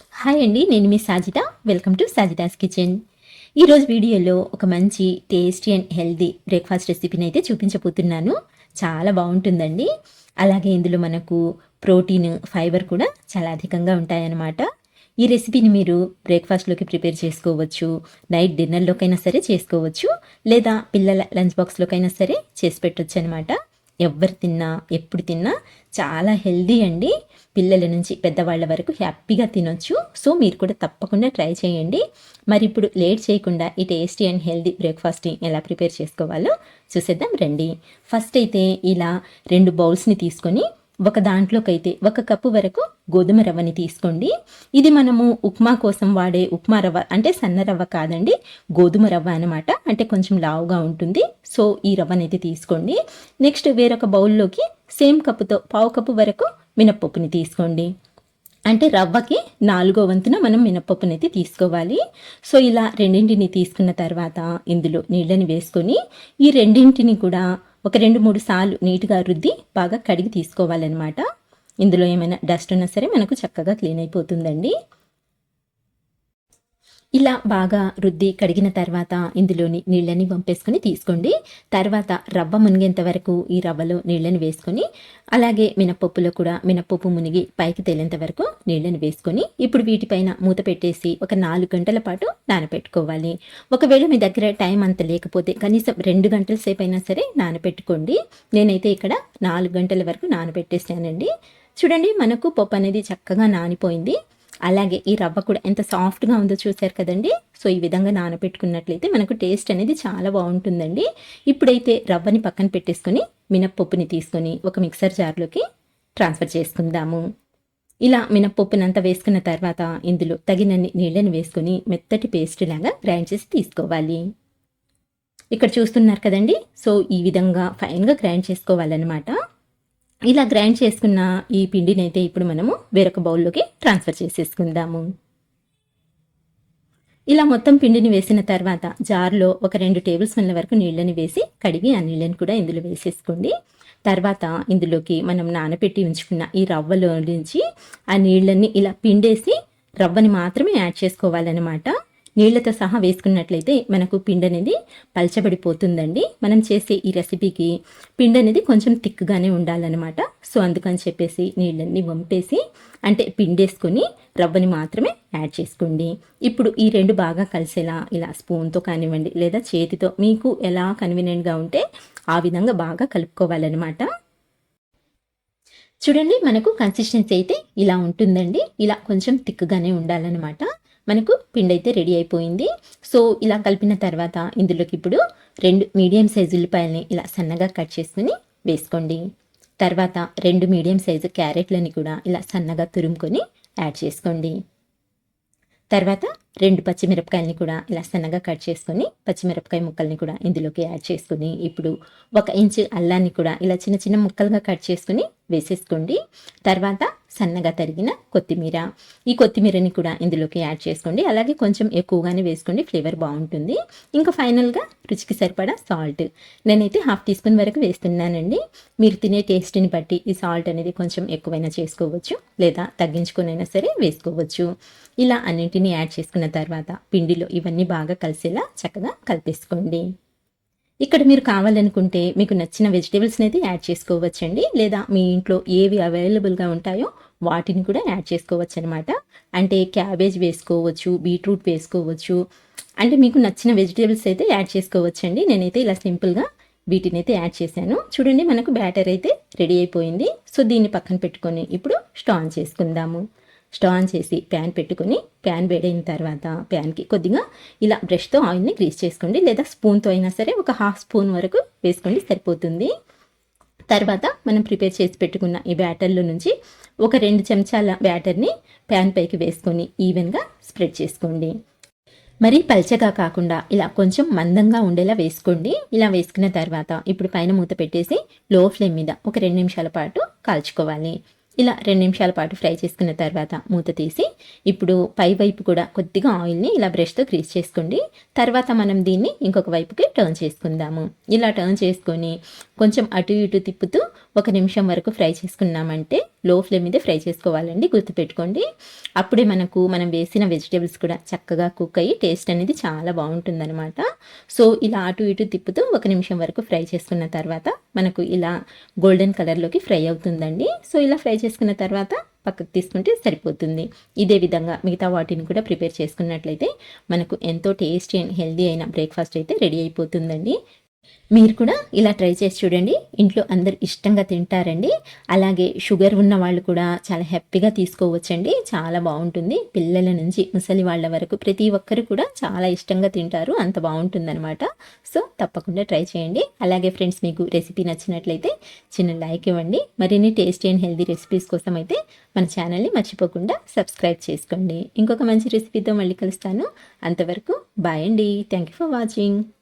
Hi అండి నేను మీ Sajitha welcome to Sajitha's kitchen ఈరోజు వీడియోలో ఒక మంచి టేస్టీ అండ్ హెల్దీ బ్రేక్ఫాస్ట్ రెసిపీని అయితే చూపించబోతున్నాను. చాలా బాగుంటుందండి. అలాగే ఇందులో మనకు ప్రోటీన్ ఫైబర్ కూడా చాలా అధికంగా ఉంటాయన్నమాట. ఈ రెసిపీని మీరు బ్రేక్ఫాస్ట్లోకి ప్రిపేర్ చేసుకోవచ్చు నైట్ డిన్నర్లోకైనా సరే చేసుకోవచ్చు లేదా పిల్లల లంచ్ బాక్స్లోకైనా సరే చేసి పెట్టొచ్చు అనమాట ఎవరు తిన్నా ఎప్పుడు తిన్నా చాలా హెల్దీ అండి. పిల్లల నుంచి పెద్దవాళ్ళ వరకు హ్యాపీగా తినొచ్చు. సో మీరు కూడా తప్పకుండా ట్రై చేయండి. మరి ఇప్పుడు లేట్ చేయకుండా ఈ టేస్టీ అండ్ హెల్దీ బ్రేక్ఫాస్ట్ని ఎలా ప్రిపేర్ చేసుకోవాలో చూసేద్దాం రండి. ఫస్ట్ అయితే ఇలా రెండు బౌల్స్ని తీసుకొని ఒక దాంట్లోకైతే ఒక కప్పు వరకు గోధుమ రవ్వని తీసుకోండి. ఇది మనము ఉప్మా కోసం వాడే ఉప్మా రవ్వ అంటే సన్న రవ్వ కాదండి గోధుమ రవ్వ అనమాట అంటే కొంచెం లావుగా ఉంటుంది. సో ఈ రవ్వనైతే తీసుకోండి. నెక్స్ట్ వేరొక బౌల్లోకి సేమ్ కప్పుతో పావు కప్పు వరకు మినప్పప్పుని తీసుకోండి. అంటే రవ్వకి నాలుగో వంతున మనం మినప్పప్పునైతే తీసుకోవాలి. సో ఇలా రెండింటిని తీసుకున్న తర్వాత ఇందులో నీళ్ళని వేసుకొని ఈ రెండింటిని కూడా ఒక రెండు మూడు సార్లు నీట్గా రుద్ది బాగా కడిగి తీసుకోవాలన్నమాట. ఇందులో ఏమైనా డస్ట్ ఉన్నా సరే మనకు చక్కగా క్లీన్ అయిపోతుందండి. ఇలా బాగా రుద్ది కడిగిన తర్వాత ఇందులోని నీళ్ళని పంపేసుకొని తీసుకోండి. తర్వాత రవ్వ మునిగేంత వరకు ఈ రవ్వలో నీళ్ళని వేసుకొని అలాగే మినపప్పులో కూడా మినపప్పు మునిగి పైకి తేలేంత వరకు నీళ్ళని వేసుకొని ఇప్పుడు వీటిపైన మూత పెట్టేసి ఒక నాలుగు గంటల పాటు నానపెట్టుకోవాలి. ఒకవేళ మీ దగ్గర టైం అంత లేకపోతే కనీసం రెండు గంటల సేపు అయినా సరే నానపెట్టుకోండి. నేనైతే ఇక్కడ నాలుగు గంటల వరకు నానపెట్టేసానండి చూడండి మనకు పప్పు అనేది చక్కగా నానిపోయింది. అలాగే ఈ రవ్వ కూడా ఎంత సాఫ్ట్గా ఉందో చూసారు కదండి. సో ఈ విధంగా నానబెట్టుకున్నట్లయితే మనకు టేస్ట్ అనేది చాలా బాగుంటుందండి. ఇప్పుడైతే రవ్వని పక్కన పెట్టేసుకొని మినప్పప్పుని తీసుకొని ఒక మిక్సర్ జార్లోకి ట్రాన్స్ఫర్ చేసుకుందాము. ఇలా మినప్పప్పునంతా వేసుకున్న తర్వాత ఇందులో తగినన్ని నీళ్ళని వేసుకొని మెత్తటి పేస్ట్ లాగా గ్రైండ్ చేసి తీసుకోవాలి. ఇక్కడ చూస్తున్నారు కదండి. సో ఈ విధంగా ఫైన్గా గ్రైండ్ చేసుకోవాలన్నమాట. ఇలా గ్రైండ్ చేసుకున్న ఈ పిండిని అయితే ఇప్పుడు మనము వేరొక బౌల్లోకి ట్రాన్స్ఫర్ చేసేసుకుందాము. ఇలా మొత్తం పిండిని వేసిన తర్వాత జార్లో ఒక రెండు టేబుల్ స్పూన్ల వరకు నీళ్ళని వేసి కడిగి ఆ నీళ్ళని కూడా ఇందులో వేసేసుకోండి. తర్వాత ఇందులోకి మనం నానబెట్టి ఉంచుకున్న ఈ రవ్వలో నుంచి ఆ నీళ్ళని ఇలా పిండేసి రవ్వని మాత్రమే యాడ్ చేసుకోవాలన్నమాట. నీళ్ళతో సహా వేసుకున్నట్లయితే మనకు పిండి అనేది పలచబడిపోతుందండి. మనం చేసే ఈ రెసిపీకి పిండి అనేది కొంచెం థిక్గానే ఉండాలన్నమాట. సో అందుకని చెప్పేసి నీళ్ళన్నీ వంపేసి అంటే పిండేసుకొని రవ్వని మాత్రమే యాడ్ చేసుకోండి. ఇప్పుడు ఈ రెండు బాగా కలిసేలా ఇలా స్పూన్తో కానివ్వండి లేదా చేతితో మీకు ఎలా కన్వీనియంట్గా ఉంటే ఆ విధంగా బాగా కలుపుకోవాలన్నమాట. చూడండి మనకు కన్సిస్టెన్సీ అయితే ఇలా ఉంటుందండి. ఇలా కొంచెం థిక్గానే ఉండాలన్నమాట. మనకు పిండి అయితే రెడీ అయిపోయింది. సో ఇలా కలిపిన తర్వాత ఇందులోకి ఇప్పుడు రెండు మీడియం సైజు ఉల్లిపాయలని ఇలా సన్నగా కట్ చేసుకుని వేసుకోండి. తర్వాత రెండు మీడియం సైజు క్యారెట్లని కూడా ఇలా సన్నగా తురుముకొని యాడ్ చేసుకోండి. తర్వాత రెండు పచ్చిమిరపకాయలని కూడా ఇలా సన్నగా కట్ చేసుకొని పచ్చిమిరపకాయ ముక్కల్ని కూడా ఇందులోకి యాడ్ చేసుకొని ఇప్పుడు ఒక ఇంచు అల్లాన్ని కూడా ఇలా చిన్న చిన్న ముక్కలుగా కట్ చేసుకుని వేసేసుకోండి. తర్వాత సన్నగా తరిగిన కొత్తిమీర. ఈ కొత్తిమీరని కూడా ఇందులోకి యాడ్ చేసుకోండి. అలాగే కొంచెం ఎక్కువగానే వేసుకోండి. ఫ్లేవర్ బాగుంటుంది. ఇంకా ఫైనల్గా రుచికి సరిపడా సాల్ట్. నేనైతే హాఫ్ టీ స్పూన్ వరకు వేస్తున్నానండి. మీరు తినే టేస్ట్ని బట్టి ఈ సాల్ట్ అనేది కొంచెం ఎక్కువైనా చేసుకోవచ్చు లేదా తగ్గించుకునైనా సరే వేసుకోవచ్చు. ఇలా అన్నింటినీ యాడ్ చేసుకున్న తర్వాత పిండిలో ఇవన్నీ బాగా కలిసేలా చక్కగా కలిపేసుకోండి. ఇక్కడ మీరు కావాలనుకుంటే మీకు నచ్చిన వెజిటేబుల్స్ని అయితే యాడ్ చేసుకోవచ్చండి. లేదా మీ ఇంట్లో ఏవి అవైలబుల్గా ఉంటాయో వాటిని కూడా యాడ్ చేసుకోవచ్చు అనమాట అంటే క్యాబేజ్ వేసుకోవచ్చు బీట్రూట్ వేసుకోవచ్చు. అంటే మీకు నచ్చిన వెజిటేబుల్స్ అయితే యాడ్ చేసుకోవచ్చండి. నేనైతే ఇలా సింపుల్గా వీటిని అయితే యాడ్ చేశాను. చూడండి మనకు బ్యాటర్ అయితే రెడీ అయిపోయింది. సో దీన్ని పక్కన పెట్టుకొని ఇప్పుడు స్టాన్ చేసుకుందాము. స్టవ్ ఆన్ చేసి ప్యాన్ పెట్టుకొని ప్యాన్ వేడైన తర్వాత ప్యాన్కి కొద్దిగా ఇలా బ్రష్తో ఆయిల్ని గ్రీస్ చేసుకోండి. లేదా స్పూన్తో అయినా సరే ఒక హాఫ్ స్పూన్ వరకు వేసుకోండి సరిపోతుంది. తర్వాత మనం ప్రిపేర్ చేసి పెట్టుకున్న ఈ బ్యాటర్లో నుంచి ఒక రెండు చెంచాల బ్యాటర్ని ప్యాన్ పైకి వేసుకొని ఈవెన్గా స్ప్రెడ్ చేసుకోండి. మరీ పల్చగా కాకుండా ఇలా కొంచెం మందంగా ఉండేలా వేసుకోండి. ఇలా వేసుకున్న తర్వాత ఇప్పుడు పైన మూత పెట్టేసి లో ఫ్లేమ్ మీద ఒక రెండు నిమిషాల పాటు కాల్చుకోవాలి. ఇలా రెండు నిమిషాల పాటు ఫ్రై చేసుకున్న తర్వాత మూత తీసి ఇప్పుడు పై వైపు కూడా కొద్దిగా ఆయిల్ని ఇలా బ్రష్తో క్రీజ్ చేసుకోండి. తర్వాత మనం దీన్ని ఇంకొక వైపుకి టర్న్ చేసుకుందాము. ఇలా టర్న్ చేసుకొని కొంచెం అటు ఇటు తిప్పుతూ ఒక నిమిషం వరకు ఫ్రై చేసుకున్నామంటే లో ఫ్లేమ్ మీద ఫ్రై చేసుకోవాలండి గుర్తుపెట్టుకోండి. అప్పుడే మనకు మనం వేసిన వెజిటేబుల్స్ కూడా చక్కగా కుక్ అయ్యి టేస్ట్ అనేది చాలా బాగుంటుందన్నమాట. సో ఇలా అటు ఇటు తిప్పుతూ ఒక నిమిషం వరకు ఫ్రై చేసుకున్న తర్వాత మనకు ఇలా గోల్డెన్ కలర్లోకి ఫ్రై అవుతుందండి. సో ఇలా ఫ్రై చేసుకున్న తర్వాత పక్కకు తీసుకుంటే సరిపోతుంది. ఇదే విధంగా మిగతా వాటిని కూడా ప్రిపేర్ చేసుకున్నట్లయితే మనకు ఎంతో టేస్టీ అండ్ హెల్దీ అయిన బ్రేక్ఫాస్ట్ అయితే రెడీ అయిపోతుందండి. మీరు కూడా ఇలా ట్రై చేసి చూడండి. ఇంట్లో అందరు ఇష్టంగా తింటారండి. అలాగే షుగర్ ఉన్న వాళ్ళు కూడా చాలా హ్యాపీగా తీసుకోవచ్చండి. చాలా బాగుంటుంది. పిల్లల నుంచి ముసలి వాళ్ళ వరకు ప్రతి ఒక్కరు కూడా చాలా ఇష్టంగా తింటారు. అంత బాగుంటుందన్నమాట. సో తప్పకుండా ట్రై చేయండి. అలాగే ఫ్రెండ్స్ మీకు రెసిపీ నచ్చినట్లయితే చిన్న లైక్ ఇవ్వండి. మరిన్ని టేస్టీ అండ్ హెల్దీ రెసిపీస్ కోసం అయితే మన ఛానల్ని మర్చిపోకుండా సబ్స్క్రైబ్ చేసుకోండి. ఇంకొక మంచి రెసిపీతో మళ్ళీ కలుస్తాను. అంతవరకు బాయ్ అండి. Thank you for watching